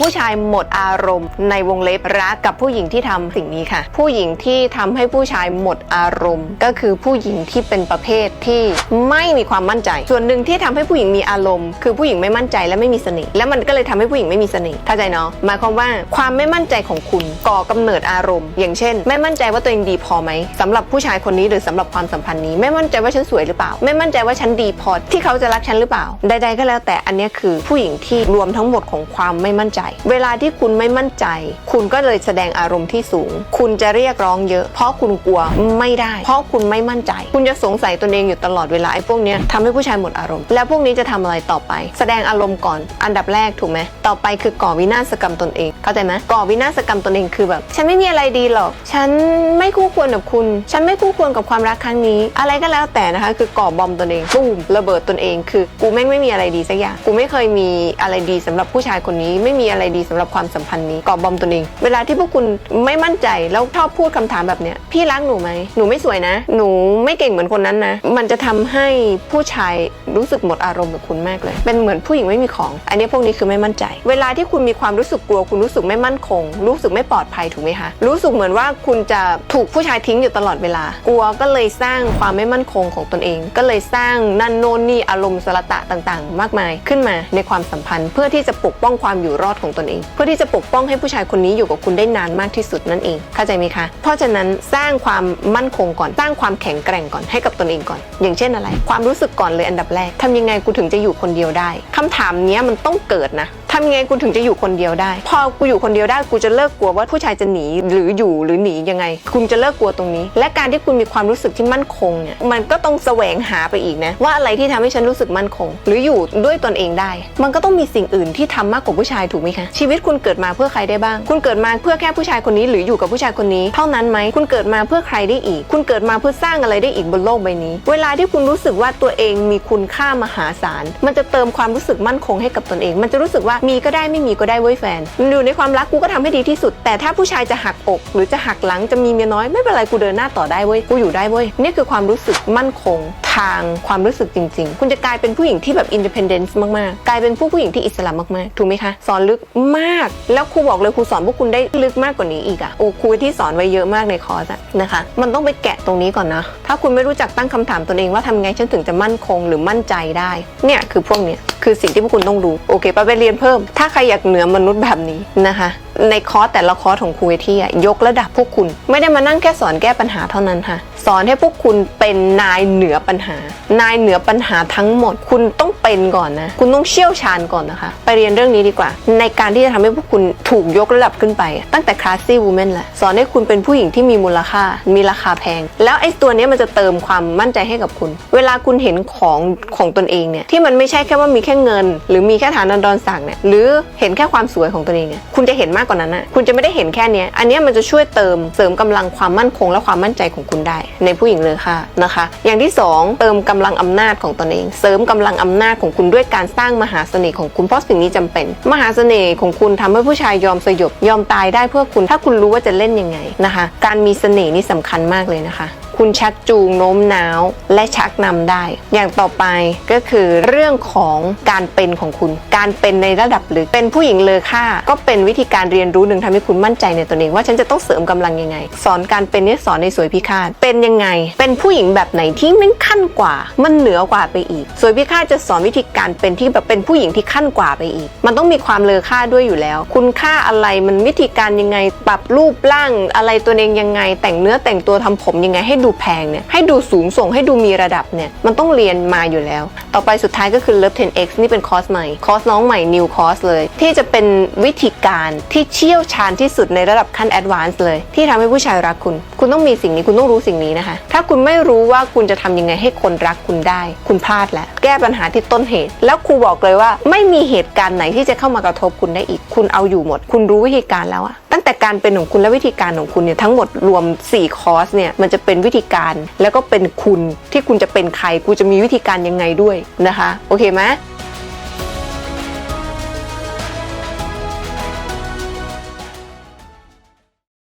ผู้ชายหมดอารมณ์ ในวงเล็บรักกับผู้หญิงที่ทำสิ่งนี้ค่ะ ผู้หญิงที่ทำให้ผู้ชายหมดอารมณ์ ก็คือผู้หญิงที่เป็นประเภทที่ไม่มีความมั่นใจ ส่วนหนึ่งที่ทำให้ผู้หญิงมีอารมณ์ คือผู้หญิงไม่มั่นใจและไม่มีเสน่ห์แล้วมันก็เลยทำให้ผู้หญิงไม่มีเสน่ห์เข้าใจเนาะหมายความว่าความไม่มั่นใจของคุณก่อกำเนิดอารมณ์ อย่างเช่น ไม่มั่นใจว่าตัวเองดีพอไหมสำหรับผู้ชายคนนี้หรือสำหรับความสัมพันธ์นี้ ไม่มั่นใจว่าฉันสวยหรือเปล่า ไม่มั่นใจว่าฉันดีพอที่เขาจะรักฉันหรือเปล่า ใด ๆ ก็แล้วแต่อันนี้คือผู้หญิงที่รวมทั้งหมดของความไม่มั่นใจเวลาที่คุณไม่มั่นใจ คุณก็เลยแสดงอารมณ์ที่สูง คุณจะเรียกร้องเยอะ เพราะคุณกลัวไม่ได้ เพราะคุณไม่มั่นใจ คุณจะสงสัยตนเองอยู่ตลอดเวลาไอ้พวกนี้ทำให้ผู้ชายหมดอารมณ์ แล้วพวกนี้จะทำอะไรต่อไป แสดงอารมณ์ก่อน อันดับแรกถูกไหมต่อไปคือก่อวินาศกรรมตนเอง เข้าใจไหมก่อวินาศกรรมตนเองคือแบบ ฉันไม่มีอะไรดีหรอก ฉันไม่คู่ควรกับคุณ ฉันไม่คู่ควรกับความรักครั้งนี้ อะไรก็แล้วแต่นะคะ คือก่อบอมตนเองตูมระเบิดตนเอง คือ กูแม่งไม่มีอะไรดีสักอย่าง กูไม่เคยมีอะไรดีสำหรับผู้ชายคนนี้ ไม่มีอะไรดีสำหรับความสัมพันธ์นี้กอบบอมตนเอง เวลาที่พวกคุณไม่มั่นใจแล้วชอบพูดคำถามแบบเนี้ยพี่รักหนูไหมหนูไม่สวยนะ หนูไม่เก่งเหมือนคนนั้นนะ มันจะทำให้ผู้ชายรู้สึกหมดอารมณ์กับคุณมากเลย เป็นเหมือนผู้หญิงไม่มีของ อันนี้พวกนี้คือไม่มั่นใจ เวลาที่คุณมีความรู้สึกกลัว คุณรู้สึกไม่มั่นคง รู้สึกไม่ปลอดภัยถูกไหมคะรู้สึกเหมือนว่าคุณจะถูกผู้ชายทิ้งอยู่ตลอดเวลา กลัวก็เลยสร้างความไม่มั่นคงของตนเอง ก็เลยสร้างนั่นโน่นนี่อารมณ์สารตะต่างๆ มากมายขึ้นมาในความสัมพันธ์ เพื่อที่จะปกป้องความอยู่รอดของตนเอง เพื่อที่จะปกป้องให้ผู้ชายคนนี้อยู่กับคุณได้นานมากที่สุดนั่นเอง เข้าใจไหมคะ เพราะฉะนั้นสร้างความมั่นคงก่อน สร้างความแข็งแกร่งก่อนให้กับตนเองก่อน อย่างเช่นอะไร ความรู้สึกก่อนเลยอันดับแรกทำยังไงกูถึงจะอยู่คนเดียวได้คำถามนี้มันต้องเกิดนะำยังไงกูถึงจะอยู่คนเดียวได้ พอกูอยู่คนเดียวได้กูจะเลิกกลัวว่าผู้ชายจะหนีหรืออยู่หรือหนียังไง คุณจะเลิกกลัวตรงนี้ และการที่คุณมีความรู้สึกที่มั่นคงเนี่ยมันก็ต้องแสวงหาไปอีกนะว่าอะไรที่ทำให้ฉันรู้สึกมั่นคง หรืออยู่ด้วยตนเองได้ มันก็ต้องมีสิ่งอื่นที่ทำมากกว่าผู้ชายถูกไหมคะชีวิตคุณเกิดมาเพื่อใครได้บ้าง คุณเกิดมาเพื่อแค่ผู้ชายคนนี้หรืออยู่กับผู้ชายคนนี้ เท่านั้นไหมคุณเกิดมาเพื่อใครได้อีก คุณเกิดมาเพื่อสร้างอะไรได้อีกบนโลกใบนี้ เวลาที่คุณรู้สึกว่าตัวเองมีคุณค่ามหาศาลมันจะเติมความรู้สึกมั่นคงให้กับตนเอง มันจะรู้สึกว่ามีก็ได้ไม่มีก็ได้เว้ยแฟนอยู่ในความรักกูก็ทำให้ดีที่สุด แต่ถ้าผู้ชายจะหักอก หรือจะหักหลังจะมีเมียน้อยไม่เป็นไรกูเดินหน้าต่อได้เว้ยกูอยู่ได้เว้ยนี่คือความรู้สึกมั่นคงทางความรู้สึกจริง ๆ คุณจะกลายเป็นผู้หญิงที่แบบอินดิเพนเดนซ์มากๆ กลายเป็นผู้ผู้หญิงที่อิสระมากๆ ถูกไหมคะ สอนลึกมาก แล้วครูบอกเลยครูสอนพวกคุณได้ลึกมากกว่านี้อีกอะโอ้ครูที่สอนไว้เยอะมากในคอร์สอะนะคะ มันต้องไปแกะตรงนี้ก่อนนะ ถ้าคุณไม่รู้จักตั้งคำถามตนเองว่าทำไงฉันถึงจะมั่นคงหรือมั่นใจได้ เนี่ยคือพวกเนี้ยคือสิ่งที่พวกคุณต้องรู้ โอเคปไปเรียนเพิ่มถ้าใครอยากเหนือมนุษย์แบบนี้นะคะ ในคอร์สแต่ละคอร์สของครูเวทียกระดับพวกคุณ ไม่ได้มานั่งแค่สอนแก้ปัญหาเท่านั้นค่ะ สอนให้พวกคุณเป็นนายเหนือปัญหา นายเหนือปัญหาทั้งหมด คุณต้องเป็นก่อนนะ คุณต้องเชี่ยวชาญก่อนนะคะ ไปเรียนเรื่องนี้ดีกว่า ในการที่จะทำให้พวกคุณถูกยกระดับขึ้นไป ตั้งแต่คลาสซี่วูแมนแหละสอนให้คุณเป็นผู้หญิงที่มีมูลค่า มีราคาแพง แล้วไอ้ตัวนี้มันจะเติมความมั่นใจให้กับคุณ เวลาคุณเห็นของของตนเองเนี่ยที่มันไม่ใช่แค่ว่ามีแค่เงิน หรือมีแค่ฐานันดรศักดิ์เนี่ยหรือเห็นแค่ความสวยของตนเองเนี่ยคุณจะเห็นมากกว่านั้นนะคุณจะไม่ได้เห็นแค่นี้อันนี้มันจะช่วยเติมเสริมกำลังความมั่นคงและความมั่นใจของคุณได้ในผู้หญิงเลยค่ะนะคะ อย่างที่สองเติมกำลังอำนาจของตนเอง เสริมกำลังอำนาจของคุณด้วยการสร้างมหาเสน่ห์ของคุณเพราะสิ่งนี้จำเป็น มหาเสน่ห์ของคุณทำให้ผู้ชายยอมสยบยอมตายได้เพื่อคุณ ถ้าคุณรู้ว่าจะเล่นยังไงนะคะ การมีเสน่ห์นี่สำคัญมากเลยนะคะ คุณชักจูงโน้มน้าว และชักนำได้ อย่างต่อไปก็คือเรื่องของการเป็นของคุณ การเป็นในระดับลึกเป็นผู้หญิงเลอค่า ก็เป็นวิธีการเรียนรู้หนึ่งทำให้คุณมั่นใจในตนเองว่าฉันจะต้องเสริมกำลังยังไง สอนการเป็นเนี่ยสอนในสวยพิฆาตเป็นยังไง เป็นผู้หญิงแบบไหนที่มันขั้นกว่า มันเหนือกว่าไปอีก สวยพิฆาตจะสอนวิธีการเป็นที่แบบเป็นผู้หญิงที่ขั้นกว่าไปอีก มันต้องมีความเลอค่าด้วยอยู่แล้ว คุณค่าอะไรมันวิธีการยังไง ปรับรูปร่างอะไรตัวเองยังไง แต่งเนื้อแต่งตัวทำผมยังไงให้ดููแพงเนี่ยให้ดูสูงส่งให้ดูมีระดับเนี่ยมันต้องเรียนมาอยู่แล้ว ต่อไปสุดท้ายก็คือ Love 10x นี่เป็นคอร์สใหม่ คอร์สน้องใหม่ new คอร์สเลย ที่จะเป็นวิธีการที่เชี่ยวชาญที่สุดในระดับขั้น advanced เลย ที่ทำให้ผู้ชายรักคุณ คุณต้องมีสิ่งนี้คุณต้องรู้สิ่งนี้นะคะ ถ้าคุณไม่รู้ว่าคุณจะทำยังไงให้คนรักคุณได้ คุณพลาดแล้วแก้ปัญหาที่ต้นเหตุ แล้วครูบอกเลยว่าไม่มีเหตุการณ์ไหนที่จะเข้ามากระทบคุณได้อีก คุณเอาอยู่หมด คุณรู้วิธีการแล้วอะ ตั้งแต่การเป็นของคุณและวิธีการของคุณเนี่ยทั้งหมดรวม 4 คอร์สเนี่ยมันจะเป็นวิธีการแล้วก็เป็นคุณที่คุณจะเป็นใครกูจะมีวิธีการยังไงด้วยนะคะ โอเคไหม